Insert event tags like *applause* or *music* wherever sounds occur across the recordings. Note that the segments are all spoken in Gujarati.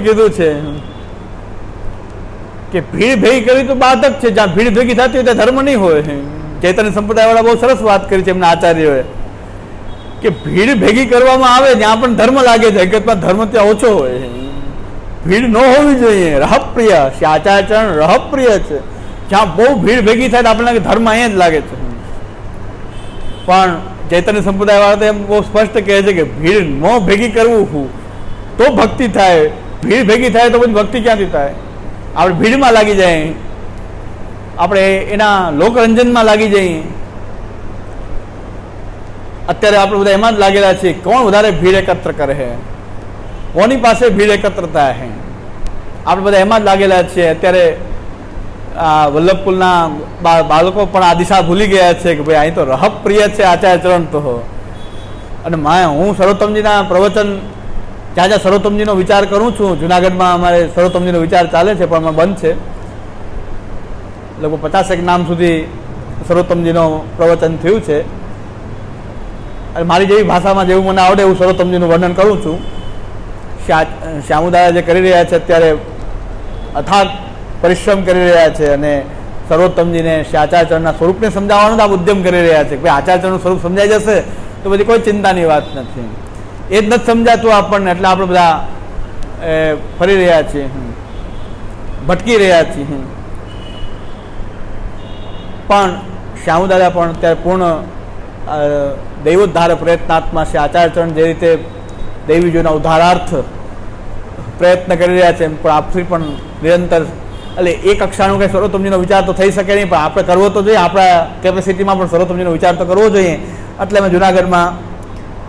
કીધું છે. કે ભીડ ભેગી કરવી તો બાધક છે. જ્યાં ભીડ ભેગી થતી હોય ત્યાં ધર્મ નહીં હોય. ચૈતન્ય સંપ્રદાયવાળા બહુ સરસ વાત કરી છે એમના આચાર્યોએ કે ભીડ ભેગી કરવામાં આવે ત્યાં પણ ધર્મ લાગે છે. હકીકતમાં ધર્મ ત્યાં ઓછો હોય. ભીડ ન હોવી જોઈએ. રહપ્રિય આચાર્યચરણ રહપ્રિય છે. જ્યાં બહુ ભીડ ભેગી થાય આપણને ધર્મ અહીંયા જ લાગે છે. પણ ચૈતન્ય સંપ્રદાય વાળા તો એમ બહુ સ્પષ્ટ કહે છે કે ભીડ ન ભેગી કરવું તો ભક્તિ થાય. ભીડ ભેગી થાય તો પછી ભક્તિ ક્યાંથી થાય? આપણે ભીડમાં લાગી જાય. આપણે એના લોકરંજનમાં લાગી જઈએ. અત્યારે આપણે બધા એમાં જ લાગેલા છીએ, કોણ વધારે ભીડ એકત્ર કરે છે? કોની પાસે ભીડ એકત્ર થાય છે? આપણે બધા એમાં જ લાગેલા છીએ. અત્યારે, આ વલ્લભપુરના બાળકો પણ આ દિશા ભૂલી ગયા છે કે ભાઈ અહીં તો રહપ છે આચાર્ય ચરણ તો. અને મા હું સર્વોત્તમજીના પ્રવચન જ્યાં જ્યાં સર્વોત્તમજીનો વિચાર કરું છું, જુનાગઢમાં અમારે સર્વોત્તમજીનો વિચાર ચાલે છે, પણ અમે બંધ છે. લગભગ પચાસેક નામ સુધી સર્વોત્તમજીનો પ્રવચન થયું છે. અને મારી જેવી ભાષામાં જેવું મને આવડે એવું સર્વોત્તમજીનું વર્ણન કરું છું. શ્યા, શ્યામુદાયા જે કરી રહ્યા છે, અત્યારે અથાગ પરિશ્રમ કરી રહ્યા છે અને સર્વોત્તમજીને આચાર્યચરણના સ્વરૂપને સમજાવવાનો જ આ ઉદ્યમ કરી રહ્યા છે કે આચાર્યચરણનું સ્વરૂપ સમજાઈ જશે, તો બધી કોઈ ચિંતાની વાત નથી. એ જ નથી સમજાતું આપણને. એટલે આપણે બધા ફરી રહ્યા છીએ. ભટકી રહ્યા છીએ. પણ શ્યામુદાદા પણ ત્યારે પૂર્ણ દૈવોદ્ધાર પ્રયત્નાત્મા છે. આચાર્યચરણ જે રીતે દૈવીજોના ઉદ્ધારાર્થ પ્રયત્ન કરી રહ્યા છે પણ આપથી પણ નિરંતર, એટલે એ કક્ષાનું કંઈ સર્વોત્તમજીનો વિચાર તો થઈ શકે નહીં, પણ આપણે કરવો તો જોઈએ. આપણા કેપેસિટીમાં પણ સર્વોત્તમજીનો વિચાર તો કરવો જોઈએ. એટલે અમે જુનાગઢમાં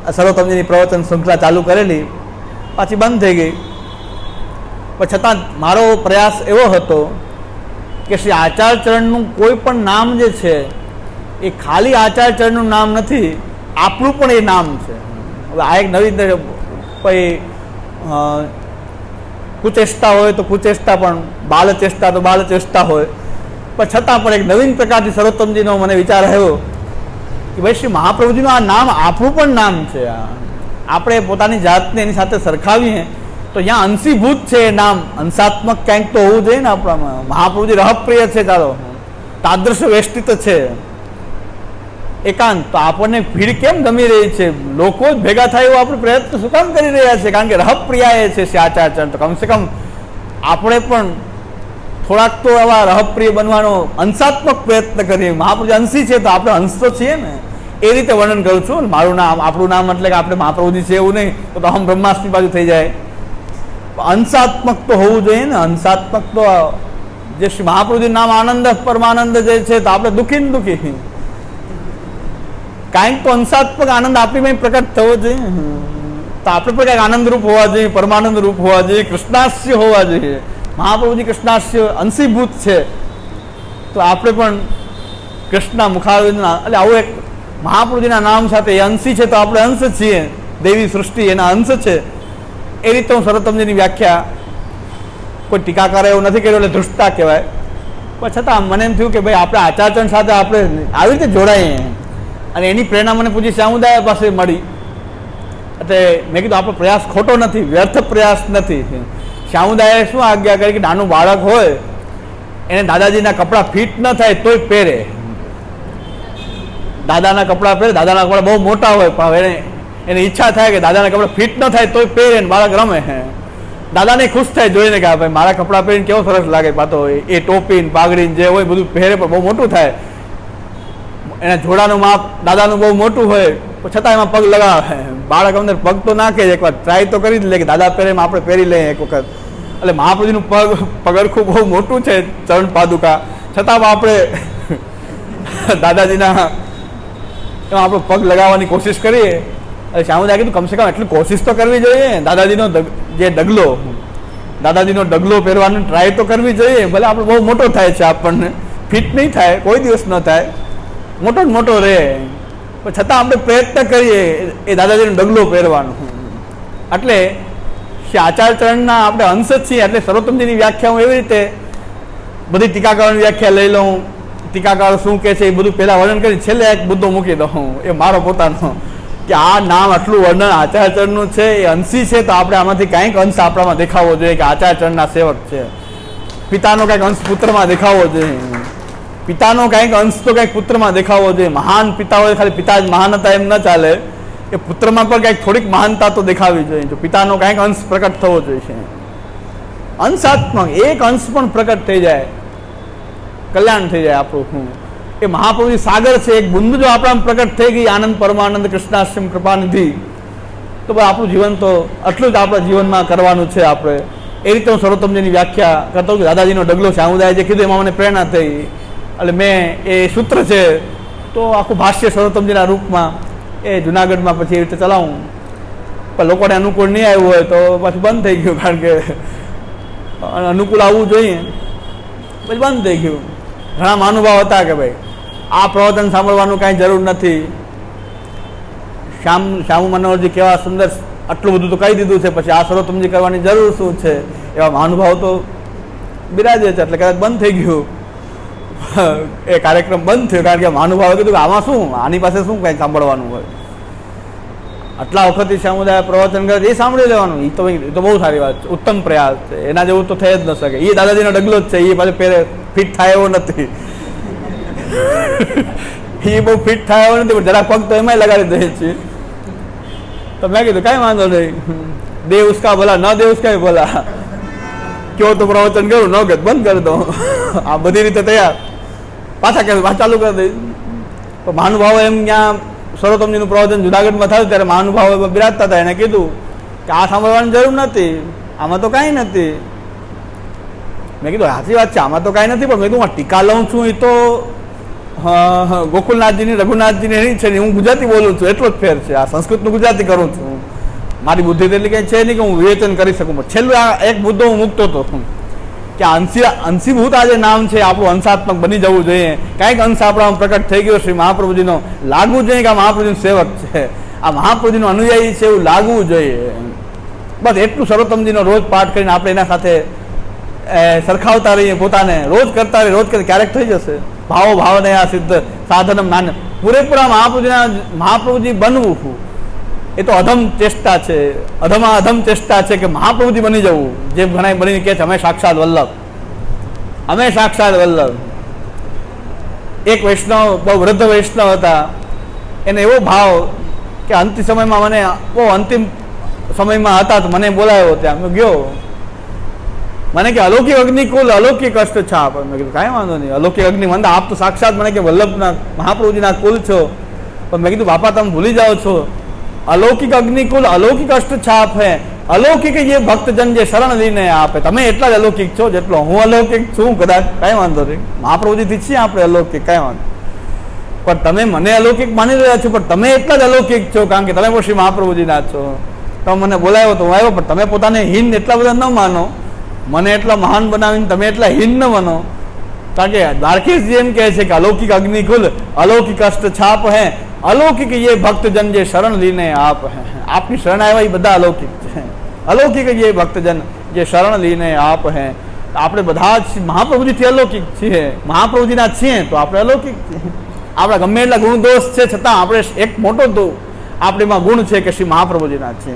આ સર્વોત્તમજીની પ્રવચન શૃંખલા ચાલુ કરેલી, પાછી બંધ થઈ ગઈ. પણ છતાં મારો પ્રયાસ એવો હતો કે શ્રી આચાર્યચરણનું કોઈ પણ નામ જે છે, એ ખાલી આચાર્યચરણનું નામ નથી, આપણું પણ એ નામ છે. હવે આ એક નવી પછી કુચેષ્ટા હોય તો કુચેષ્ટા પણ, બાલચેષ્ટા તો બાલચેષ્ટા હોય. પણ છતાં પણ એક નવીન પ્રકારથી સર્વોત્તમજીનો મને વિચાર આવ્યો કે ભાઈ શ્રી મહાપ્રભુજીનું આ નામ આપણું પણ નામ છે આપણે પોતાની જાતને એની સાથે સરખાવીએ તો અહીંયા અંશીભૂત છે એ નામ. અંશાત્મક ક્યાંક તો હોવું જોઈએ ને આપણામાં. મહાપ્રભુજી રહપ્રિય છે, ચાલો. તાદૃશ વેષ્ટિત છે. એકાંત, તો આપણને ભીડ કેમ ગમી રહી છે? લોકો જ ભેગા થાય એવો આપણે પ્રયત્ન શું કામ કરી રહ્યા છે? કારણ કે રહપ્રિયા એ છે શ્યાચાચરણ તો કમસે કમ આપણે પણ થોડાક તો એવા રહપ્રિય બનવાનો અંશાત્મક પ્રયત્ન કરીએ. મહાપુરુષ અંશી છે, તો આપણે અંશ તો છીએ ને. એ રીતે વર્ણન કરું છું. મારું નામ, આપણું નામ એટલે કે આપણે મહાપ્રભુજી છે એવું નહીં, તો અહમ બ્રહ્માસ્ત્રી બાજુ થઈ જાય. અંશાત્મક તો હોવું જોઈએ ને, અંશાત્મક તો જે મહાપ્રભુજી નામ આનંદ, પરમાનંદ જે છે, તો આપણે દુઃખી ને દુઃખી. કાંઈક તો અંશાત્મક આનંદ આપણીમાં પ્રકટ થવો જોઈએ. તો આપણે પણ કાંઈક આનંદ રૂપ હોવા જોઈએ, પરમાનંદ રૂપ હોવા જોઈએ, કૃષ્ણાસ્ય હોવા જોઈએ. મહાપ્રભુજી કૃષ્ણાસ્ય અંશીભૂત છે. તો આપણે પણ કૃષ્ણ મુખારવિંદ એટલે આવું એક મહાપ્રભુજીના નામ સાથે એ અંશી છે, તો આપણે અંશ છીએ. દેવી સૃષ્ટિ એના અંશ છે. એ રીતે હું સરતમજીની વ્યાખ્યા કોઈ ટીકાકાર એવું નથી કર્યો, એટલે ધૃષ્ટતા કહેવાય. પણ છતાં મને એમ થયું કે ભાઈ, આપણે આચાર્યચરણ સાથે આપણે આવી રીતે જોડાઈએ. અને એની પ્રેરણા મને પૂછી સામુદાય પાસે મળી. એટલે મેં કીધું, આપણો પ્રયાસ ખોટો નથી, વ્યર્થ પ્રયાસ નથી. શ્યામુદાયે શું આજ્ઞા કરી કે નાનું બાળક હોય, એને દાદાજીના કપડાં ફિટ ન થાય તોય પહેરે. દાદાના કપડાં પહેરે, દાદાના કપડાં બહુ મોટા હોય, પણ એને એની ઈચ્છા થાય કે દાદાના કપડાં ફિટ ન થાય તોય પહેરે ને બાળક રમે. હે દાદાને ખુશ થાય જોઈને કે ભાઈ મારા કપડાં પહેરીને કેવો સરસ લાગે. પાતો એ ટોપીને પાઘડીને જે હોય બધું પહેરે પણ બહુ મોટું થાય. એના જોડાનું માપ દાદાનું બહુ મોટું હોય છતાં એમાં પગ લગાવે. બાળક અંદર પગ તો નાખે જ. એકવાર ટ્રાય તો કરી જ લે કે દાદા પહેરે એમાં આપણે પહેરી લઈએ એક વખત. એટલે મહાપ્રભુજીનું પગ પગરખું બહુ મોટું છે ચરણ પાદુકા. છતાં આપણે દાદાજીના એમાં આપણે પગ લગાવવાની કોશિશ કરીએ. અને શ્યામુદાય કીધું, કમસે કમ એટલી કોશિશ તો કરવી જોઈએ. દાદાજીનો જે ડગલો, દાદાજીનો ડગલો પહેરવાનો ટ્રાય તો કરવી જોઈએ. ભલે આપણે બહુ મોટો થાય છે આપણને. ફિટ નહીં થાય, કોઈ દિવસ ન થાય. મોટો જ મોટો રહે. પણ છતાં આપણે પ્રયત્ન કરીએ એ દાદાજીનો ડગલો પહેરવાનો. એટલે આચારચરણના આપણે અંશ જ છીએ. એટલે સર્વોત્તમજીની વ્યાખ્યા હું એવી રીતે બધી ટીકાકરણ વ્યાખ્યા લઈ લઉં. ટીકાકારો શું કહે છે એ બધું પહેલાં વર્ણન કરી છેલ્લે એક મુદ્દો મૂકી દઉં એ મારો પોતાનો. કે આ નામ આટલું વર્ણન આચાર્યચરણનું છે, એ અંશી છે, તો આપણે આમાંથી કાંઈક અંશ આપણામાં દેખાવો જોઈએ કે આચાર્યચરણના સેવક છે. પિતાનો કાંઈક અંશ પુત્રમાં દેખાવો જોઈએ. પિતાનો કાંઈક અંશ તો કાંઈક પુત્રમાં દેખાવો જોઈએ. મહાન પિતા હોય ખાલી પિતા જ મહાન હતા એમ ન ચાલે. એ પુત્રમાં પણ કાંઈક થોડીક મહાનતા તો દેખાવી જોઈએ. જો પિતાનો કાંઈક અંશ પ્રકટ થવો જોઈએ. અંશાત્મક એક અંશ પણ પ્રકટ થઈ જાય. કલ્યાણ થઈ જાય આપણું હું એ મહાપ્રભુજી સાગર છે, એક બુંદ જો આપણામાં પ્રગટ થઈ ગઈ, આનંદ, પરમાનંદ કૃષ્ણાશ્રમ કૃપાનિધિ, તો ભાઈ આપણું જીવન તો આટલું જ આપણા જીવનમાં કરવાનું છે આપણે. એ રીતે હું સર્વોત્તમજીની વ્યાખ્યા કરતો કે દાદાજીનો ડગલો સામુદાય જે કીધું, એમાં મને પ્રેરણા થઈ. એટલે મેં એ સૂત્ર છે, તો આખું ભાષ્ય સર્વોત્તમજીના રૂપમાં એ જુનાગઢમાં પછી એ રીતે ચલાવું. પણ લોકોને અનુકૂળ નહીં આવ્યું હોય તો પછી બંધ થઈ ગયું, કારણ કે અનુકૂળ આવવું જોઈએ. પછી બંધ થઈ ગયું. ઘણા મહાનુભાવ હતા કે ભાઈ, આ પ્રવચન સાંભળવાનું કાંઈ જરૂર નથી. શ્યામ, શ્યામુ મનોહરજી કેવા સુંદર, આટલું બધું તો કહી દીધું છે, પછી આ સર્વોત્તમજી કરવાની જરૂર શું છે? એવા મહાનુભાવ તો બિરાજે છે, એટલે કદાચ બંધ થઈ ગયું. *laughs* એ કાર્યક્રમ બંધ થયો, કારણ કે મહાનુભાવે કીધું કે આમાં શું, આની પાસે શું કાંઈ સાંભળવાનું હોય? આટલા વખતથી સમુદાય પ્રવચન કરે એ સાંભળી લેવાનું. એ તો એ તો બહુ સારી વાત છે, ઉત્તમ પ્રયાસ છે. એના જેવું તો થઈ જ ન શકે. એ દાદાજીનો ડગલો જ છે એ પાછું પહેરે ફિટ થાય એવો નથી. એ બહુ ફિટ થાય એવો નથી, પણ જરા પગ તો એમાંય લગાડી દે છે તો મેં કીધું, કાંઈ વાંધો નહીં. દે ઉસકા ભલા, ન દે ઉસકા ભલા. કયો તો પ્રવચન કરું ન કે બંધ કરી દો. આ બધી રીતે તૈયાર. પાછા કે ચાલુ કરી દઈશ. તો મહાનુભાવો એમ ત્યાં સર્વોત્તમજીનું પ્રવચન જુનાગઢમાં થયું, ત્યારે મહાનુભાવો બિરાજતા હતા. એને કીધું કે આ સાંભળવાની જરૂર નથી. આમાં તો કાંઈ નથી. મેં કીધું સાચી વાત છે, આમાં તો કાંઈ નથી, પણ કીધું, હું ટીકા લઉં છું, એ તો ગોકુલનાથજીની, રઘુનાથજીની એની છે ને, હું ગુજરાતી બોલું છું, એટલો જ ફેર છે, આ સંસ્કૃતનું ગુજરાતી કરું છું. મારી બુદ્ધિ એટલી કંઈ છે નહીં કે હું વિવેચન કરી શકું, પણ છેલ્લું આ એક મુદ્દો હું મૂકતો હતો કે અંશી, અંશીભૂત આ જે નામ છે, આપણું અંશાત્મક બની જવું જોઈએ. કાંઈક અંશ આપણામાં પ્રકટ થઈ ગયો, શ્રી મહાપ્રભુજીનો. લાગવું જોઈએ કે આ મહાપ્રભુજીનો સેવક છે. આ મહાપ્રભુજીનો અનુયાયી છે એવું લાગવું જોઈએ. બસ એટલું સર્વોત્તમજીનો રોજ પાઠ કરીને આપણે એના સાથે સરખાવતા રહીએ, પોતાને રોજ કરતા રહીએ, રોજ કરી ક્યારેક થઈ જશે. ભાવો ભાવને આ સિદ્ધ સાધનમ નાન. પૂરેપૂરા મહાપ્રભુજીના મહાપ્રભુજી બનવું એ તો અધમ ચેષ્ટા છે. અધમા અધમ ચેષ્ટા છે કે મહાપ્રભુજી બની જવું. જે ઘણા બનીને કહે છે, અમે સાક્ષાત વલ્લભ. અમે સાક્ષાત વલ્લભ. એક વૈષ્ણવ બહુ વૃદ્ધ વૈષ્ણવ હતા. એને એવો ભાવ કે અંતિમ સમયમાં મને, બહુ અંતિમ સમયમાં હતા તો મને બોલાવ્યો ત્યાં. મેં ગયો. મને કે અલૌકિક અગ્નિકુલ અલૌકિક અષ્ટ છાપ મેં કીધું, કાંઈ વાંધો નહીં, અલૌકિક અગ્નિ મને આપ તો સાક્ષાત મને કે વલ્લભના, મહાપ્રભુજીના કુલ છો. પણ મેં કીધું, બાપા, તમે ભૂલી જાઓ છો. અલૌકિક અગ્નિકુલ અલૌકિક અષ્ટ છાપ હે અલૌકિક જે ભક્તજન જે શરણ લઈને આપે. તમે એટલા જ અલૌકિક છો જેટલો હું અલૌકિક છું, કદાચ. કાંઈ વાંધો નહીં. મહાપ્રભુજીથી છીએ આપણે અલૌકિક, કાંઈ વાંધો પણ તમે મને અલૌકિક માની રહ્યા છો, પણ તમે એટલા જ અલૌકિક છો, કારણ કે તમે પણ શ્રી મહાપ્રભુજીના છો. તમે મને બોલાવ્યો તો હું આવ્યો, પણ તમે પોતાને હિન એટલા બધા ન માનો. મને એટલા મહાન બનાવીને તમે એટલા હીન ન બનો કે દ્વારકેશજી એમ કહે છે કે અલૌકિક અગ્નિકુલ અલૌકિક અષ્ટ છાપ હે, અલૌકિક ये ભક્તજન જે શરણ લીને આપ હે. આપની શરણ આવ્યા એ બધા અલૌકિક છે. અલૌકિક ये ભક્તજન જે શરણ લીને આપ હે. આપણે બધા જ મહાપ્રભુજીથી અલૌકિક છીએ. મહાપ્રભુજીના છીએ તો આપણે અલૌકિક છીએ. આપણા ગમે એટલા ગુણ દોષ છે, છતાં આપણે એક મોટો તો આપણીમાં ગુણ છે કે શ્રી મહાપ્રભુજીના છે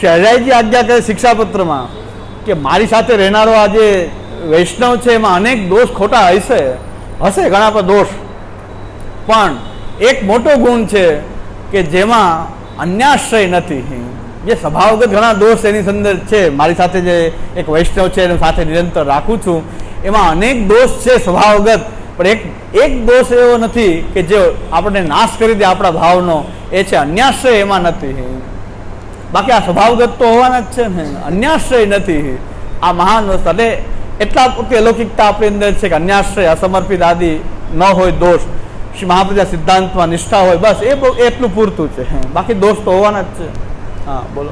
શ્રી હરિરાયજી આજ્ઞા કરે શિક્ષાપત્રમાં કે મારી સાથે રહેનારો આ જે વૈષ્ણવ છે, એમાં અનેક દોષ ખોટા હશે. હશે ઘણા બધા દોષ. પણ એક મોટો ગુણ છે કે જેમાં અન્યાશ્રય નથી. જે સ્વભાવગત ઘણા દોષ એની અંદર છે. મારી સાથે જે એક વૈષ્ણવ છે, એની સાથે નિરંતર રાખું છું. એમાં અનેક દોષ છે સ્વભાવગત, પણ એક એક દોષ એવો નથી કે જે આપણને નાશ કરી દે આપણા ભાવનો. એ છે અન્યાશ્રય એમાં નથી. બાકી આ સ્વભાવગત તો હોવાના જ છે ને. અન્યાશ્રય નથી. આ મહાન એટલે એટલા પૂરતી અલૌકિકતા આપણી અંદર છે કે અન્યાશ્રય, અસમર્પિત આદિ ન હોય, દોષ. શ્રી મહાપ્રજા સિદ્ધાંતમાં નિષ્ઠા હોય, બસ એ એટલું પૂરતું છે. બાકી દોષ તો હોવાના જ છે. હા, બોલો.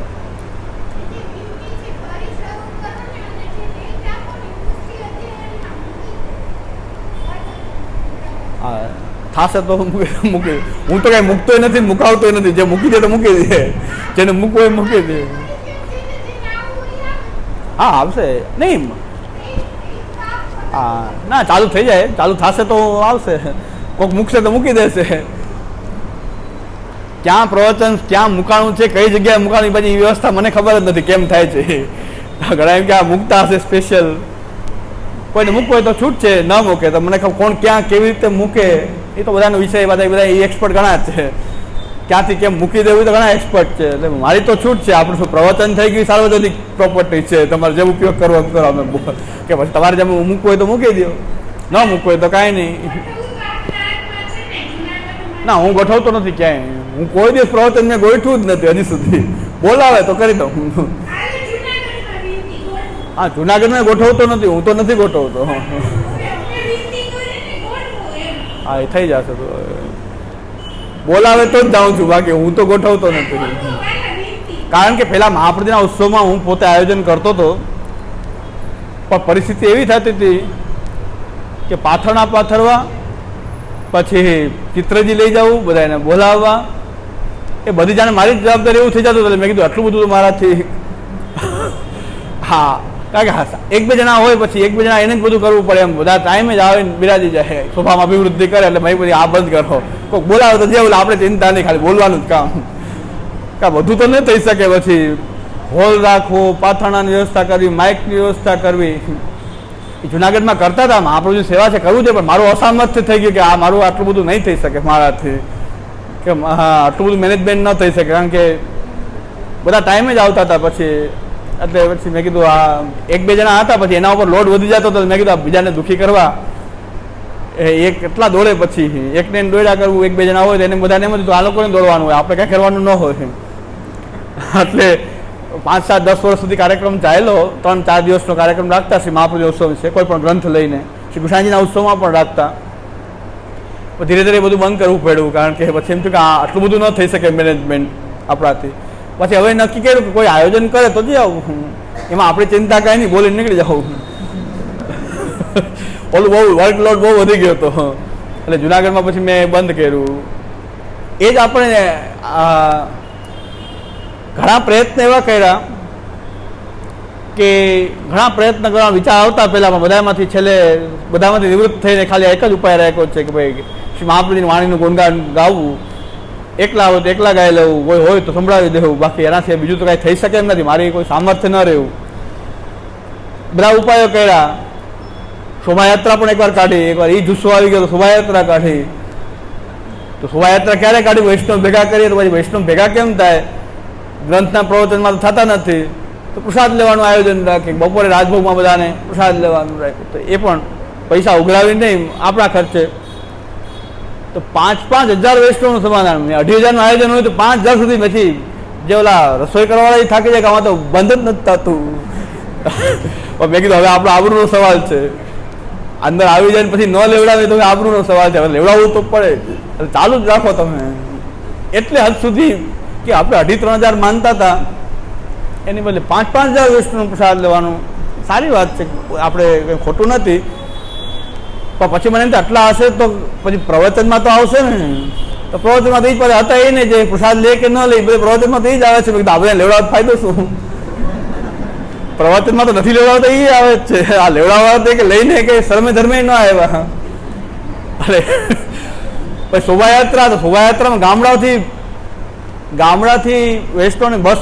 હા. થાશે તો મૂકી હું તો કાંઈ મૂકતોય નથી મુકાવતો નથી. જે મૂકી દે તો મૂકી દે. જેને મૂકવો એ મૂકી દે. હા, આવશે. નહીં. હા, ના, ચાલુ થઈ જાય. ચાલુ થશે તો આવશે. કોઈક મૂકશે તો મૂકી દેશે. ક્યાં પ્રવચન, ક્યાં મુકાણું છે, કઈ જગ્યાએ મુકાણું એ વ્યવસ્થા મને ખબર જ નથી કેમ થાય છે. ઘણા એમ કે આ મૂકતા હશે સ્પેશિયલ કોઈને મૂકવું હોય તો છૂટ છે ન મૂકે. તો મને ખબર કોણ ક્યાં કેવી રીતે મૂકે. એ તો બધાનો વિષય બધા બધા એ એક્સપર્ટ ઘણા છે. ક્યાંથી કેમ મૂકી દેવું તો ઘણા એક્સપર્ટ છે. એટલે મારી તો છૂટ છે. આપણું શું પ્રવચન થઈ ગયું સાર્વજનિક પ્રોપર્ટી છે. તમારે જેમ ઉપયોગ કરવો એમ કરો અમે કે પછી તમારે જેમ મૂકવું હોય તો મૂકી દો. ન મૂકવું હોય તો કાંઈ નહીં. ના હું ગોઠવતો નથી ક્યાંય. હું કોઈ દિવસ પ્રવચન મેં ગોઠવું જ નથી હજી સુધી. બોલાવે તો કરી દઉં. હા જુનાગઢમાં ગોઠવતો નથી. હું તો નથી ગોઠવતો. હા, એ થઈ જશે તો બોલાવે તો જ જાઉં છું, બાકી હું તો ગોઠવતો નથી. કારણ કે પહેલાં મહાપ્રતિના ઉત્સવમાં હું પોતે આયોજન કરતો હતો. પણ પરિસ્થિતિ એવી થતી હતી કે પાથરણા પાથરવા, પછી ચિત્રજી લઈ જવું બધાને બોલાવવા. એ બધી જાણે મારી જવાબદારી એવું થઈ જતું એટલે મેં કીધું, આટલું બધું મારાથી. હા કારણ કે હા જણા હોય પછી એક બે જણા એને જ બધું કરવું પડે એમ. બધા ટાઈમે જ આવે બિરાજી જાય. સ્વભાવમાં અભિવૃદ્ધિ કરે એટલે ભાઈ બધી આ બંધ કરો. કોઈક બોલાવે તો બોલે, આપણે ચિંતા નહીં, ખાલી બોલવાનું જ કામ. કાં બધું તો નહીં થઈ શકે પછી. હોલ રાખવો પાથરણાની વ્યવસ્થા કરવી, માઇકની વ્યવસ્થા કરવી. જુનાગઢમાં કરતા હતા આપણું જે સેવા છે, કરવું છે, પણ મારું અસામર્થ્ય થઈ ગયું કે આ મારું આટલું બધું નહીં થઈ શકે મારાથી. કે, હા, આટલું બધું મેનેજમેન્ટ ન થઈ શકે. કારણ કે બધા ટાઈમે જ આવતા હતા પછી. એટલે પછી મેં કીધું આ એક બે જણા હતા પછી એના ઉપર લોડ વધી જતો હતો મેં કીધું આ બીજાને દુઃખી કરવા. એ એક એટલા દોડે પછી એકને દોડ્યા કરવું એક બે જણા હોય તો એને બધાને એમ હતું, આ લોકોને દોડવાનું હોય આપણે કાંઈ કરવાનું ન હોય એટલે પાંચ સાત દસ વર્ષ સુધી કાર્યક્રમ ચાલ્યો ત્રણ ચાર દિવસનો કાર્યક્રમ રાખતા શ્રી મહાપ્રભુ ઉત્સવ છે કોઈ પણ ગ્રંથ લઈને. શ્રી કૃષ્ણજીના ઉત્સવમાં પણ રાખતા. ધીરે ધીરે બધું બંધ કરવું પડ્યું કારણ કે પછી એમ થયું કે આટલું બધું ન થઈ શકે મેનેજમેન્ટ આપણાથી. પછી હવે નક્કી કર્યું કે કોઈ આયોજન કરે તો જ આવું એમાં આપણે ચિંતા કાંઈ નહીં બોલીને નીકળી જાઉં *laughs* ઓલું બહુ વર્કલોડ બહુ વધી ગયો હતો એટલે જુનાગઢમાં પછી મેં બંધ કર્યું. એ જ આપણે ઘણા પ્રયત્ન એવા કર્યા કે ઘણા પ્રયત્ન કરવા વિચાર આવતા પહેલા બધામાંથી છેલ્લે બધામાંથી નિવૃત્ત થઈને ખાલી એક જ ઉપાય રાખ્યો છે કે ભાઈ શ્રી મહાપ્રભુની વાણીનું ગુણગાન ગાવું. એકલા હોય તો એકલા ગાઈ લેવું, કોઈ હોય તો સંભળાવી દેવું, બાકી એનાથી બીજું તો કાંઈ થઈ શકે એમ નથી, મારી કોઈ સામર્થ્ય ન રહેવું. બધા ઉપાયો કર્યા. શોભાયાત્રા પણ એકવાર કાઢી, એકવાર એ જુસ્સો આવી ગયો તો શોભાયાત્રા કાઢી. તો શોભાયાત્રા ક્યારે કાઢી? વૈષ્ણવ ભેગા કરીએ તો પછી વૈષ્ણવ ભેગા કેમ થાય? ગ્રંથના પ્રવચનમાં તો થતા નથી. તો પ્રસાદ લેવાનું આયોજન રાખે બપોરે રાજભોગમાં બધાને પ્રસાદ લેવાનું રાખ્યું. તો એ પણ પૈસા ઉઘરાવી નહીં, આપણા ખર્ચે. તો પાંચ પાંચ હજાર વેસ્ટોનું સમાધાન. અઢી હજારનું આયોજન હોય તો પાંચ હજાર સુધી નથી જે ઓલા રસોઈ કરવાવાળા થાકી જાય કે આમાં તો બંધ જ નથી થતું. મેં કીધું, હવે આપણો આબરૂનો સવાલ છે. અંદર આવી જાય પછી ન લેવડાવે તો આબરૂનો સવાલ છે. હવે લેવડાવવું તો પડે. ચાલુ જ રાખો તમે. એટલે હદ સુધી કે આપણે અઢી ત્રણ હજાર માનતા હતા. એની બદલે પાંચ પાંચ હજાર વૈષ્ણવનો પ્રસાદ લેવાનું. સારી વાત છે. આપણે કંઈ ખોટું નથી. પણ પછી મને આટલા હશે તો પછી પ્રવચનમાં તો આવશે ને. તો પ્રવચનમાં તો એ જ હતા એ ને જે પ્રસાદ લે કે ન લે બધે પ્રવચનમાં તો એ જ આવે છે. આપણે લેવડાવવા ફાયદો શું? પ્રવચનમાં તો નથી લેવડાવતા એ આવે જ છે. આ લેવડાવવા તે કે લઈને કે શરમે ધર્મે ન આવ્યા? અરે, પછી શોભાયાત્રા, તો શોભાયાત્રામાં ગામડાઓથી ગામડાથી વેસ્ટોને બસ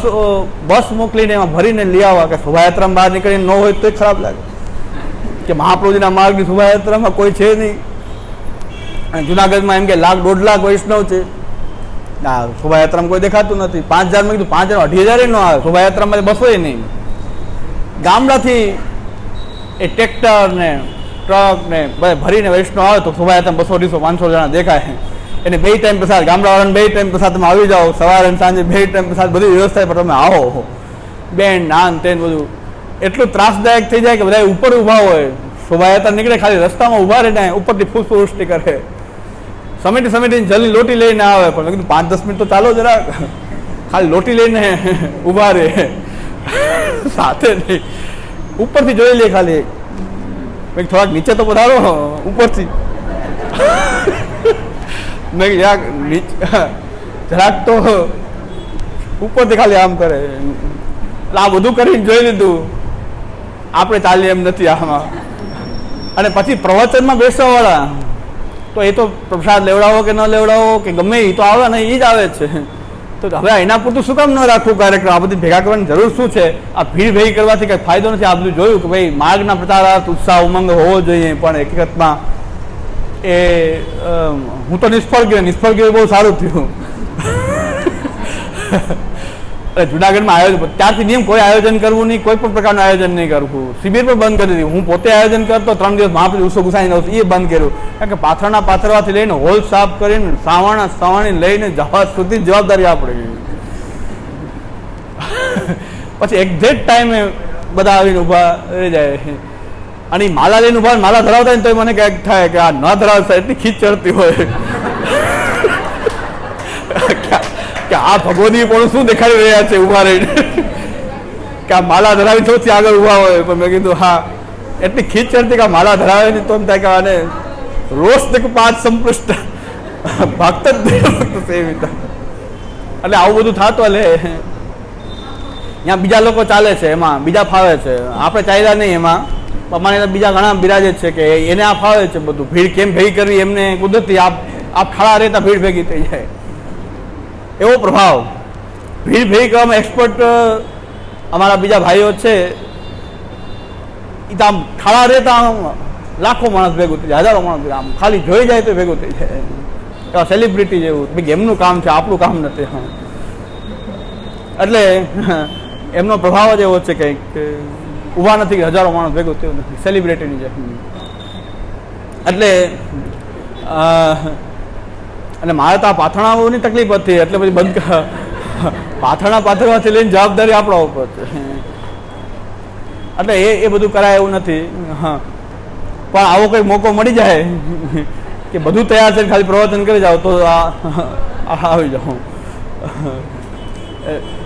બસ મોકલીને એમાં ભરીને લઈ આવવા કે શોભાયાત્રામાં બહાર નીકળીને ન હોય તો ખરાબ લાગે. કે મહાપ્રભુજીના માર્ગની શોભાયાત્રામાં કોઈ છે નહીં. અને જુનાગઢમાં એમ કે લાખ દોઢ લાખ વૈષ્ણવ છે. આ શોભાયાત્રામાં કોઈ દેખાતું નથી. પાંચ હજારમાં કીધું, પાંચ હજાર અઢી હજાર ન આવે. શોભાયાત્રામાં બસો નહીં. ગામડાથી એ ટ્રેક્ટર ને ટ્રક ને ભરીને વૈષ્ણવ આવે તો શોભાયાત્રા બસો, અઢીસો, પાંચસો જણા દેખાય એને બે ટાઈમ પ્રસાદ, ગામડાવાળાને બે ટાઈમ પ્રસાદ તમે આવી જાઓ, સવારે અને સાંજે બે ટાઈમ પ્રસાદ બધી વ્યવસ્થા પર તમે આવો. બેન, નાન, તેન બધું એટલું ત્રાસદાયક થઈ જાય કે બધા ઉપર ઊભા હોય. શોભાયાત્રા નીકળે, ખાલી રસ્તામાં ઊભા રહીને ઉપરથી પુષ્પવૃષ્ટિ કરે. સમેટી સમેટીને જલ્દી લોટી લઈને આવે, પણ કીધું પાંચ દસ મિનિટ તો ચાલો જરા. ખાલી લોટી લઈને ઊભા રહે. સાથે નહીં. ઉપરથી જોઈ લે ખાલી. થોડાક નીચે તો પધારો. ઉપરથી. મેં યાર, નીચે જરાક તો ઉપરથી ખાલી આમ કરે. એટલે આ બધું કરીને જોઈ લીધું. આપણે ચાલીએ એમ નથી આમાં. અને પછી પ્રવચનમાં બેસવાવાળા. તો એ તો પ્રસાદ લેવડાવો કે ન લેવડાવો, કે ગમે એ તો આવે ને એ જ આવે છે. તો હવે એના પૂરતું શું કામ ન રાખવું કાર્યક્રમ? આ બધી ભેગા કરવાની જરૂર શું છે? આ ભીડ ભેગી કરવાથી કંઈ ફાયદો નથી? આ બધું જોયું કે ભાઈ માર્ગના પ્રચારાર્થ ઉત્સાહ, ઉમંગ હોવો જોઈએ, પણ હકીકતમાં એ હું તો નિષ્ફળ ગયો. નિષ્ફળ ગયો બહુ સારું થયું. જુનાગઢમાં આયોજન ત્યારથી નિયમ કોઈ આયોજન કરવું નહીં, કોઈ પણ પ્રકારનું આયોજન નહીં કરવું શિબિર પણ બંધ કરી દીધી. હું પોતે આયોજન કરતો, ત્રણ દિવસ મહાપ્રભુ ઉત્સવ ગુસાઈ આવતો, એ બંધ કર્યું. કારણ કે પાથરના પાથરવાથી લઈને હોલ સાફ કરીને, સાવણા સાવણી લઈને જવા સુધી જવાબદારી આપણે *laughs* પછી એક્ઝેક્ટ ટાઈમે બધા આવીને ઊભા રહી જાય. અને માલા લઈને ઊભા માલા ધરાવતા ને તો મને કંઈક થાય કે આ ન ધરાવતા, એટલી ખીચ ચડતી હોય. કે- આ ભગવતી પણ શું દેખાડી રહ્યા છે, ઊભા રહીને? કે આ માલા ધરાવી સૌથી આગળ ઊભા હોય, પણ મેં કીધું, હા. એટલી ખીચ ચડતી કે આ માલા ધરાવે ને તો એમ થાય કે આને રોષ દેખ પાંચ સંપૃષ્ટ. ભક્ત સેવિતા. એટલે આવું બધું થતું એટલે ત્યાં બીજા લોકો ચાલે છે, એમાં બીજા ફાવે છે. આપણે ચાલ્યા નહીં એમાં. અમારે બીજા ઘણા બિરાજે છે કે એને આ ફાવે છે બધું. ભીડ કેમ ભેગી કરવી? એમને કુદરતી આપ આપ ખાડા રહેતા ભીડ ભેગી થઈ જાય. એવો પ્રભાવ. ભીડ ભેગી કરવામાં એક્સપર્ટ અમારા બીજા ભાઈઓ છે. એ તો આમ ખડા રહેતા આમ લાખો માણસ ભેગું થઈ જાય, હજારો માણસ આમ ખાલી જોઈ જાય તો ભેગું થઈ જાય. એવા સેલિબ્રિટી જેવું, ભાઈ એમનું કામ છે, આપણું કામ નથી, હા. એટલે, એમનો પ્રભાવ જ એવો છે કંઈક ઊભા નથી, કે હજારો માણસ ભેગું થયું નથી સેલિબ્રિટીની જેમ. એટલે અને મારે તો આ પાથરણાઓની તકલીફ હતી એટલે પછી બંધ પાથણા પાથરવાથી લઈને જવાબદારી આપણા ઉપર છે. એટલે એ એ બધું કરાય એવું નથી. હા. પણ આવો કંઈક મોકો મળી જાય કે બધું તૈયાર છે ખાલી પ્રવચન કરી જાઓ તો આ આવી જાઉં.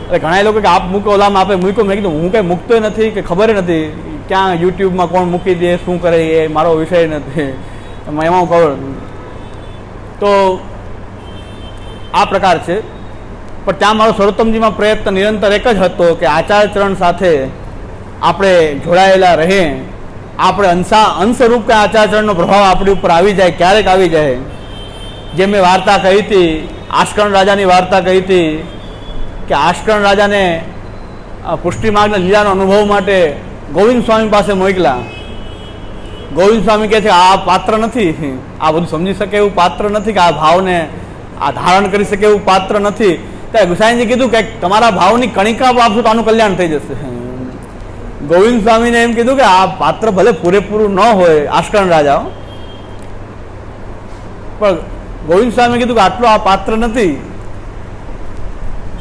એટલે ઘણા લોકો કે આપ મૂકો, ઓલામાં આપે મૂકો. મેં કીધું, હું કંઈ મૂકતો નથી કે ખબર નથી ક્યાં યુટ્યુબમાં કોણ મૂકી દે, શું કરે એ, મારો વિષય નથી. એમાં હું ખબર. તો આ પ્રકાર છે. પણ ત્યાં મારો સર્વોત્તમજીમાં પ્રયત્ન નિરંતર એક જ હતો કે આચારચરણ સાથે આપણે જોડાયેલા રહે આપણે અંશા, અંશરૂપ કે આચારચરણનો પ્રભાવ આપણી ઉપર આવી જાય, ક્યારેક આવી જાય. જે મેં વાર્તા કહી હતી આશ્કરણ રાજાની વાર્તા કહી હતી, કે આશ્કરણ રાજાને પુષ્ટિમાર્ગના પુષ્ટિ લીલાનો અનુભવ માટે ગોવિંદ સ્વામી પાસે મોકલા ગોવિંદ સ્વામી કહે છે, આ પાત્ર નથી. આ બધું સમજી શકે એવું પાત્ર નથી કે આ ભાવને આ ધારણ કરી શકે એવું પાત્ર નથી. ત્યારે ગુસાઈજી કીધું કે તમારા ભાવની કણિકા આપશો તો આનું કલ્યાણ થઈ જશે. ગોવિંદ સ્વામીને એમ કીધું કે આ પાત્ર ભલે પૂરેપૂરું ન હોય આશ્કરણ રાજા પણ ગોવિંદ સ્વામીએ કીધું કે આટલો આ પાત્ર નથી.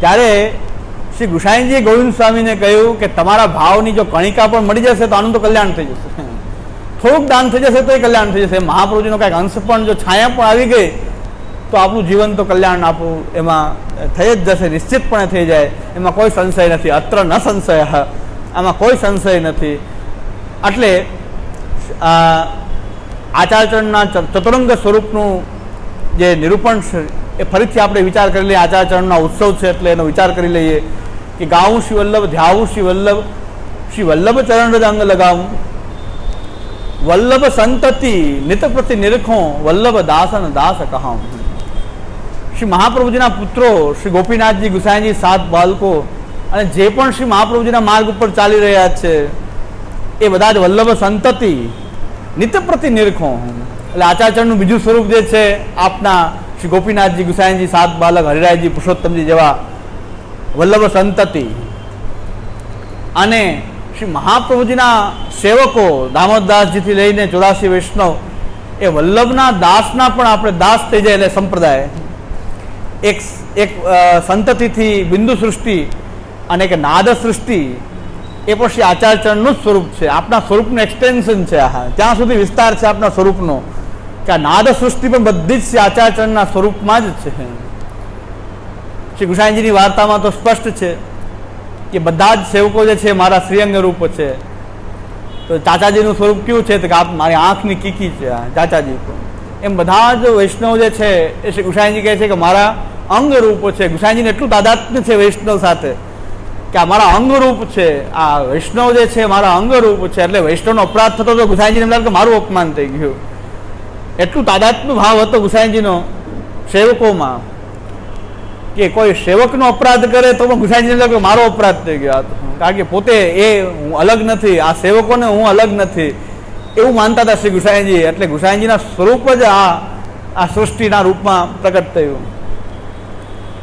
ત્યારે શ્રી ગુસાઈજીએ ગોવિંદ સ્વામીને કહ્યું કે તમારા ભાવની જો કણિકા પણ મળી જશે તો આનું તો કલ્યાણ થઈ જશે. થોડુંક દાન થઈ જશે તો એ કલ્યાણ થઈ જશે. મહાપ્રભુજીનો કાંઈક અંશ પણ જો છાયા પણ આવી ગઈ તો આપણું જીવન તો કલ્યાણ આપણું એમાં થઈ જ જશે, નિશ્ચિતપણે થઈ જાય. એમાં કોઈ સંશય નથી, અત્ર ન સંશય. આમાં કોઈ સંશય નથી. એટલે આચારચરણના ચતુરંગ સ્વરૂપનું જે નિરૂપણ છે, એ ફરીથી આપણે વિચાર કરી લઈએ. આચારચરણના ઉત્સવ છે એટલે એનો વિચાર કરી લઈએ કે ગાવું શ્રી વલ્લભ ધ્યાવું શ્રી વલ્લભ શ્રી વલ્લભ ચરણ રજ અંગ લગાવું વલ્લભ સંતતિ, નિત પ્રતિ નિરખો, વલ્લભ દાસન દાસ કહામ શ્રી મહાપ્રભુજીના પુત્રો શ્રી ગોપીનાથજી ગુસાઈજી સાત બાળકો અને જે પણ શ્રી મહાપ્રભુજીના માર્ગ ઉપર ચાલી રહ્યા છે, એ બધા જ વલ્લભ સંતતિ નિત્ય પ્રતિ નિરખો એટલે આચાર્યનું બીજું સ્વરૂપ જે છે, આપના શ્રી ગોપીનાથજી ગુસાઈજી સાત બાલક હરિરાયજી, પુરુષોત્તમજી જેવા વલ્લભ સંતતિ. અને શ્રી મહાપ્રભુજીના સેવકો દામોદદાસજીથી લઈને ચોરાસી વૈષ્ણવ, એ વલ્લભના દાસના પણ આપણે દાસ થઈ જાય એટલે સંપ્રદાય. એક એક સંતતિથી બિંદુ સૃષ્ટિ અને એક નાદ સૃષ્ટિ, એ શ્રી આચારચરણનું જ સ્વરૂપ છે. આપણા સ્વરૂપનું એક્સટેન્શન છે આ. ત્યાં સુધી વિસ્તાર છે આપણા સ્વરૂપનો. કે આ નાદ સૃષ્ટિ પણ બધી જ શ્રી આચારચરણના સ્વરૂપમાં જ છે. શ્રી ગુસાઈજીની વાર્તામાં તો સ્પષ્ટ છે કે બધા જ સેવકો જે છે, મારા શ્રીઅંગ રૂપ છે. તો ચાચાજીનું સ્વરૂપ કયું છે? તો કે આપ, મારી આંખની કીકી છે આ ચાચાજી એમ બધા જ વૈષ્ણવ જે છે, એ શ્રી ગુસાઈજી કહે છે કે મારા અંગ રૂપ છે. ગુસાઈજીને એટલું તાદાત્મ્ય છે વૈષ્ણવ સાથે કે આ મારા અંગ રૂપ છે. આ વૈષ્ણવ જે છે મારા અંગ રૂપ છે. એટલે વૈષ્ણવનો અપરાધ થતો તો ગુસાઈજીને એમ લાગે કે મારું અપમાન થઈ ગયું. એટલું તાદાત્મ્ય ભાવ હતો ગુસાઈજીનો સેવકોમાં કે કોઈ સેવકનો અપરાધ કરે તો પણ ગુસાઈજી લાગે મારો અપરાધ થઈ ગયો. હતો કારણ કે પોતે એ હું અલગ નથી. આ સેવકોને હું અલગ નથી. એવું માનતા હતા શ્રી ગુસાઈજી. એટલે ગુસાઈજીના સ્વરૂપ જ આ આ સૃષ્ટિના રૂપમાં પ્રગટ થયું.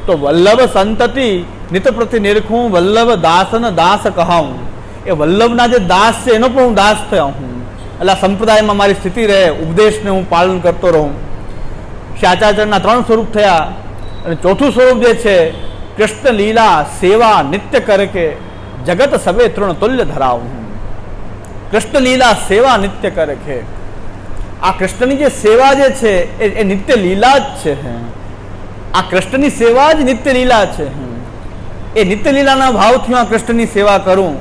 તો વલ્લભ સંતતિ નિત પ્રતિ નિરખું, વલ્લભ દાસન દાસ કહાઉં. એ વલ્લભના જે દાસ છે, એનો પણ હું દાસ થયો હું. એટલે સંપ્રદાયમાં મારી સ્થિતિ રહે, ઉપદેશને હું પાલન કરતો રહું. શાચાચરના ત્રણ સ્વરૂપ થયા, અને ચોથું સ્વરૂપ જે છે, કૃષ્ણ લીલા સેવા નિત્ય કરે કે જગત સવે તૃણ તુલ્ય ધરાવું કૃષ્ણ લીલા સેવા નિત્ય કરે છે આ કૃષ્ણની જે સેવા જે છે એ નિત્ય લીલા જ છે. આ કૃષ્ણની સેવા જ નિત્ય લીલા છે. એ નિત્ય લીલાના ભાવથી હું આ કૃષ્ણની સેવા કરું.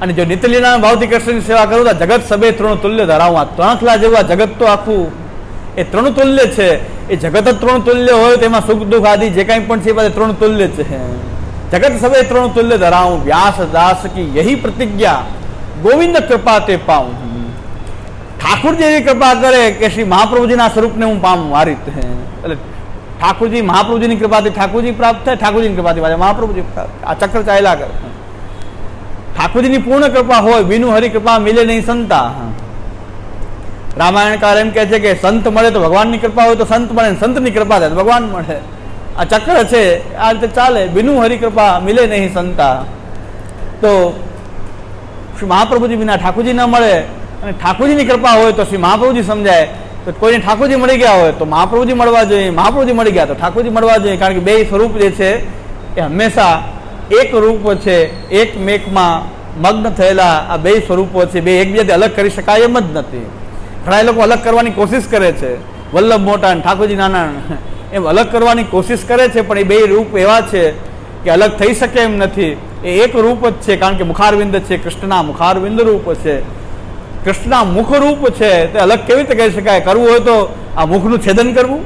અને જો નિત્ય લીલાના ભાવથી કૃષ્ણની સેવા કરું તો જગત સભે ત્રણ તુલ્ય ધરાવું. આ ત્રણખલા જેવું આ જગત તો આખું. એ ત્રણ તુલ્ય છે. એ જગત જ ત્રણ તુલ્ય હોય તેમાં સુખ દુઃખ આદિ જે કાંઈ પણ છે એ ત્રણ તુલ્ય છે. જગત સભે ત્રણ તુલ્ય ધરાવું. વ્યાસ, દાસ કી યહી પ્રતિજ્ઞા. ગોવિંદ કૃપા તે પાઉં. ઠાકુર જેવી કૃપા કરે કે શ્રી મહાપ્રભુજીના સ્વરૂપને હું પામું આ રીતે એટલે ઠાકોરજી મહાપ્રભુજીની કૃપાથી ઠાકોરજી પ્રાપ્ત થાય ઠાકોરજીની કૃપાથી પાછા મહાપ્રભુજી આ ચક્ર ચાલ્યા કરે ઠાકોરજીની પૂર્ણ કૃપા હોય વિનુ હરિ કૃપા મિલે નહીં સંતા રામાયણકાર એમ કહે છે કે સંત મળે તો ભગવાનની કૃપા હોય તો સંત મળે સંતની કૃપા થાય તો ભગવાન મળે આ ચક્ર છે આ રીતે ચાલે વિનુ હરિકૃપા મિલે નહીં સંતા તો શ્રી મહાપ્રભુજી વિના ઠાકોરજી ન મળે અને ઠાકોરજીની કૃપા હોય તો શ્રી મહાપ્રભુજી સમજાય તો કોઈને ઠાકોરજી મળી ગયા હોય તો મહાપ્રભુજી મળવા જોઈએ, મહાપ્રભુજી મળી ગયા તો ઠાકોરજી મળવા જોઈએ, કારણ કે બે સ્વરૂપ જે છે એ હંમેશા એક રૂપ છે, એક મેકમાં મગ્ન થયેલા આ બે સ્વરૂપો છે, બે એકબીજાથી અલગ કરી શકાય એમ જ નથી. ઘણા લોકો અલગ કરવાની કોશિશ કરે છે. વલ્લભ મોટા ઠાકોરજી નાના *laughs* એમ અલગ કરવાની કોશિશ કરે છે, પણ એ બે રૂપ એવા છે કે અલગ થઈ શકે એમ નથી. એ એક રૂપ જ છે, કારણ કે મુખારવિંદ છે, કૃષ્ણના મુખારવિંદ રૂપ છે. કૃષ્ણના મુખરૂપ છે તે અલગ કેવી રીતે કહી શકાય? કરવું હોય તો આ મુખનું છેદન કરવું.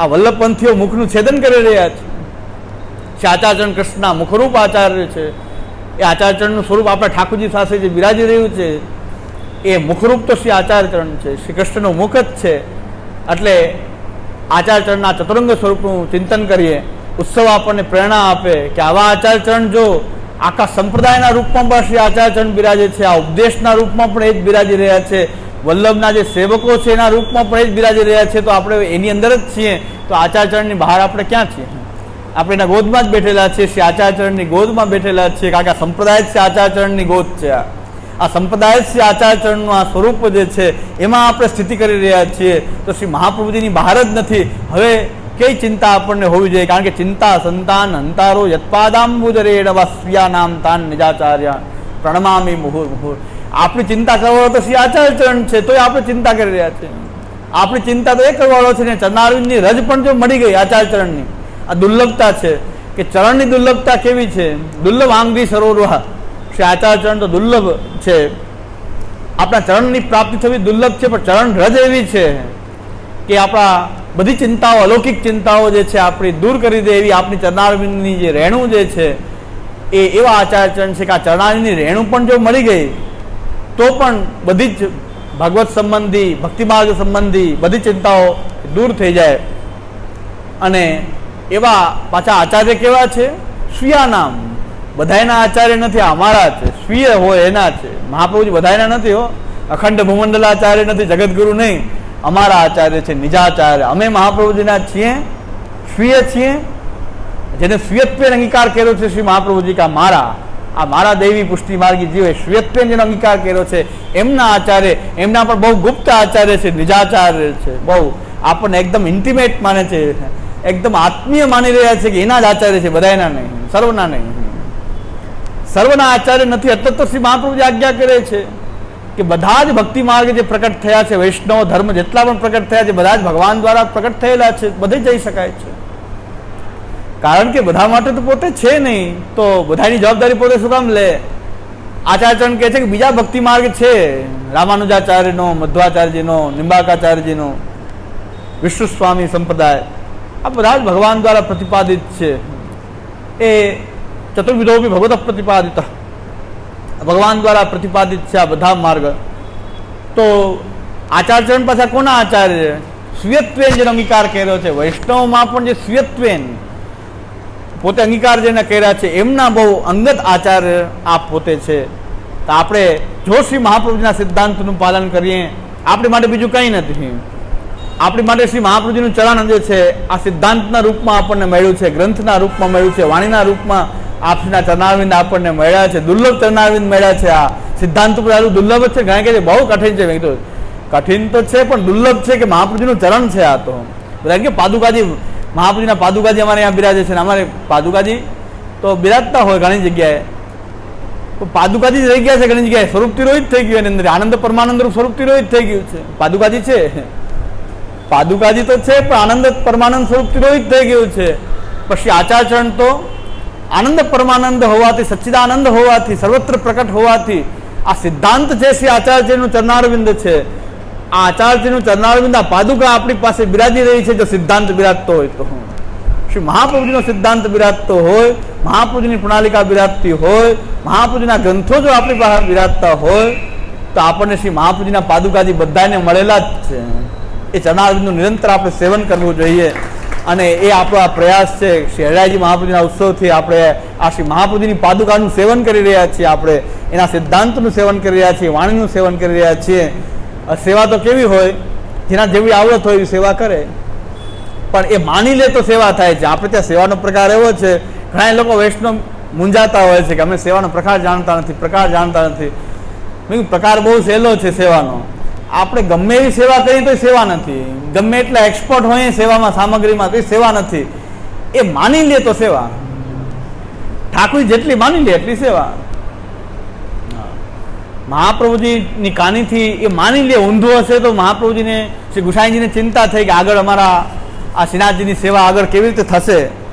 આ વલ્લભપંથીઓ મુખનું છેદન કરી રહ્યા છે. આચાર્યચરણ કૃષ્ણના મુખરૂપ આચાર્ય છે, એ આચાર્યચરણનું સ્વરૂપ આપણા ઠાકોરજી સાથે જે બિરાજી રહ્યું છે, એ મુખરૂપ તો શ્રી આચાર્યચરણ છે. શ્રી કૃષ્ણનું મુખ જ છે. એટલે આચાર્યચરણના ચતુરંગ સ્વરૂપનું ચિંતન કરીએ. ઉત્સવ આપણને પ્રેરણા આપે કે આવા આચાર્યચરણ જો આખા સંપ્રદાયના રૂપમાં પણ શ્રી આચાર્યચરણ બિરાજે છે. આ ઉપદેશના રૂપમાં પણ એ જ બિરાજી રહ્યા છે. વલ્લભના જે સેવકો છે એના રૂપમાં પણ એ જ બિરાજી રહ્યા છે. તો આપણે એની અંદર જ છીએ. તો આચાર્યચરણની બહાર આપણે ક્યાં છીએ? આપણે એના ગોદમાં જ બેઠેલા છીએ. શ્રી આચાર્યચરણની ગોદમાં બેઠેલા છીએ. કારણ કે આ સંપ્રદાય જ શ્રી આચાર્યચરણની ગોદ છે આ. આ સંપ્રદાય શ્રી આચાર્યચરણનું આ સ્વરૂપ જે છે, એમાં આપણે સ્થિતિ કરી રહ્યા છીએ. તો શ્રી મહાપ્રભુજીની બહાર જ નથી. હવે કઈ ચિંતા આપણને હોવી જોઈએ કારણ કે ચિંતા સંતાન અંતારો યત્પાદાંબુદરે સ્વીયા નામ તાન નિજાચાર્ય પ્રણમામી મુહુર મુહુર આપણી ચિંતા કરવાળો તો શ્રી આચાર્યચરણ છે તોય આપણે ચિંતા કરી રહ્યા છીએ આપણી ચિંતા તો એ કરવાળો છે ને ચરણારવિંદની રજ પણ જો મળી ગઈ આચાર્યચરણની, આ દુર્લભતા છે કે ચરણની દુર્લભતા કેવી છે? દુર્લભ આંગી સરોવર. શ્રી આચાર્યચરણ તો દુર્લભ છે. આપણા ચરણની પ્રાપ્તિ થવી દુર્લભ છે, પણ ચરણ રજ એવી છે કે આપણા બધી ચિંતાઓ, અલૌકિક ચિંતાઓ જે છે આપણી દૂર કરી દે એવી આપણી ચરણારવિંદની જે રહેણું જે છે, એ એવા આચાર્યચરણ છે કે આ ચરણારની રહેણું પણ જો મળી ગઈ, તો પણ બધી જ ભગવત સંબંધી ભક્તિમાર્ગ સંબંધી બધી ચિંતાઓ દૂર થઈ જાય. અને એવા પાછા આચાર્ય કેવા છે? સ્વીયા નામ. બધાયના આચાર્ય નથી અમારા છે. સ્વીય હોય એના છે. મહાપ્રભુજી બધાયના નથી હો. અખંડ ભૂમંડલાચાર્ય નથી જગતગુરુ નહીં. અમારા આચાર્ય છે, નિજાચાર્ય. અમે મહાપ્રભુજીના છીએ, સ્વીય છીએ. જેને સ્વીયત્વે અંગીકાર કર્યો છે શ્રી મહાપ્રભુજી કા મારા. આ મારા દેવી પુષ્ટિ માર્ગી જીવે સ્વીયત્વે જેનો અંગીકાર કર્યો છે. એમના આચાર્ય, એમના પણ બહુ ગુપ્ત આચાર્ય છે, નિજાચાર્ય છે. બહુ. આપણને એકદમ ઇન્ટિમેટ માને છે. એકદમ આત્મીય માની રહ્યા છે કે એના જ આચાર્ય છે બધાના નહીં, સર્વના નહીં. સર્વના આચાર્ય નથી અત્યારે તો શ્રી મહાપ્રભુજી આજ્ઞા કરે છે. કે બધા જ ભક્તિ માર્ગ જે પ્રકટ થયા છે, વૈષ્ણવ ધર્મ જેટલા પણ પ્રકટ થયા છે, બધા જ ભગવાન દ્વારા પ્રકટ થયેલા છે, બધે જઈ શકાય છે. કારણ કે બધા માટે તો પોતે છે નહીં, તો બધાની જવાબદારી પોતે શું કામ લે? આચાર્યચરણ કહે છે કે બીજા ભક્તિ માર્ગ છે. રામાનુજાચાર્યનો, મધ્વાચાર્યજીનો, નિંબાકાચાર્યજીનો વિષ્ણુ સ્વામી સંપ્રદાય, આ બધા જ ભગવાન દ્વારા પ્રતિપાદિત છે. એ ચતુર્વિધોપી ભગવત પ્રતિપાદિત. ભગવાન દ્વારા પ્રતિપાદિત છે આ બધા માર્ગ. તો આચાર્યચરણ પાછા કોના આચાર્ય? સ્વીયત્વેન જેનો અંગીકાર કર્યો છે. વૈષ્ણવમાં પણ જે સ્વયત્વેન પોતે અંગીકાર જેને કર્યા છે, એમના બહુ અંગત આચાર્ય આ પોતે છે. તો આપણે જો શ્રી મહાપ્રભુજીના સિદ્ધાંતનું પાલન કરીએ, આપણી માટે બીજું કંઈ નથી. આપણી માટે શ્રી મહાપ્રભુજીનું ચરણ જે છે. આ સિદ્ધાંતના રૂપમાં આપણને મળ્યું છે, ગ્રંથના રૂપમાં મળ્યું છે, વાણીના રૂપમાં આપના ચરણાવિંદ આપણને મળ્યા છે, દુર્લભ ચરણારવિંદ મળ્યા છે આ સિદ્ધાંત ઉપર આટલું દુર્લભ છે. કારણ કે બહુ કઠિન છે. મેં કઠિન તો છે, પણ દુર્લભ છે કે મહાપ્રભુજીનું ચરણ છે આ તો. બધા કે પાદુકાજી, મહાપ્રભુજીના પાદુકાજી અમારે અહીંયા બિરાજે છે અમારે પાદુકાજી તો બિરાજતા હોય ઘણી જગ્યાએ. તો પાદુકાજી રહી ગયા છે ઘણી જગ્યાએ. સ્વરૂપ તિરોહિત થઈ ગયું એની અંદર. આનંદ પરમાનંદ રૂપ સ્વરૂપ તિરોહિત થઈ ગયું છે. પાદુકાજી છે? પાદુકાજી તો છે, પણ આનંદ પરમાનંદ સ્વરૂપ તિરોહિત થઈ ગયું છે. પછી આચારચરણ તો આનંદ પરમાનંદ હોવાથી, સચ્ચિદાનંદ હોવાથી, સર્વત્ર પ્રકટ હોવાથી, આ સિદ્ધાંત છે શ્રી આચાર્યનું ચરણારવિંદ છે. આ આચાર્યનું ચરણારવિંદ, આ પાદુકા આપણી પાસે બિરાજી રહી છે, જો સિદ્ધાંત બિરાજતો હોય તો. શ્રી મહાપ્રભુજીનો સિદ્ધાંત બિરાજતો હોય, મહાપ્રભુજીની પ્રણાલિકા બિરાજતી હોય, મહાપ્રભુજીના ગ્રંથો જો આપણી પાસે બિરાજતા હોય, તો આપણને શ્રી મહાપ્રભુજીના પાદુકાજી બધાને મળેલા જ છે. એ ચરણારવિંદનું નિરંતર આપણે સેવન કરવું જોઈએ. અને એ આપણો આ પ્રયાસ છે. શહેરાજી મહાપુજીના ઉત્સવથી આપણે આ શ્રી મહાપુજીની પાદુકાનું સેવન કરી રહ્યા છીએ આપણે. એના સિદ્ધાંતનું સેવન કરી રહ્યા છીએ, વાણીનું સેવન કરી રહ્યા છીએ. સેવા તો કેવી હોય, જેના જેવી આવડત હોય એવી સેવા કરે. પણ એ માની લે તો સેવા થાય છે. આપણે ત્યાં સેવાનો પ્રકાર એવો છે ઘણા લોકો વૈષ્ણવ મૂંઝાતા હોય છે કે અમે સેવાનો પ્રકાર જાણતા નથી, પ્રકાર જાણતા નથી. પ્રકાર બહુ સહેલો છે સેવાનો. આપણે ગમે એવી સેવા કરીએ તો સેવા નથી. ગમે એટલા એક્સપર્ટ હોય સેવામાં સામગ્રીમાં તો સેવા નથી. એ માની લે તો સેવા. ઠાકુર જેટલી માની લે એટલી સેવા. મહાપ્રભુજીની કાનીથી એ માની લે ઊંધું હશે તો મહાપ્રભુજીને, શ્રી ગુસાઈજીને ચિંતા થઈ કે આગળ અમારા આ શ્રીનાથજીની સેવા આગળ કેવી રીતે થશે.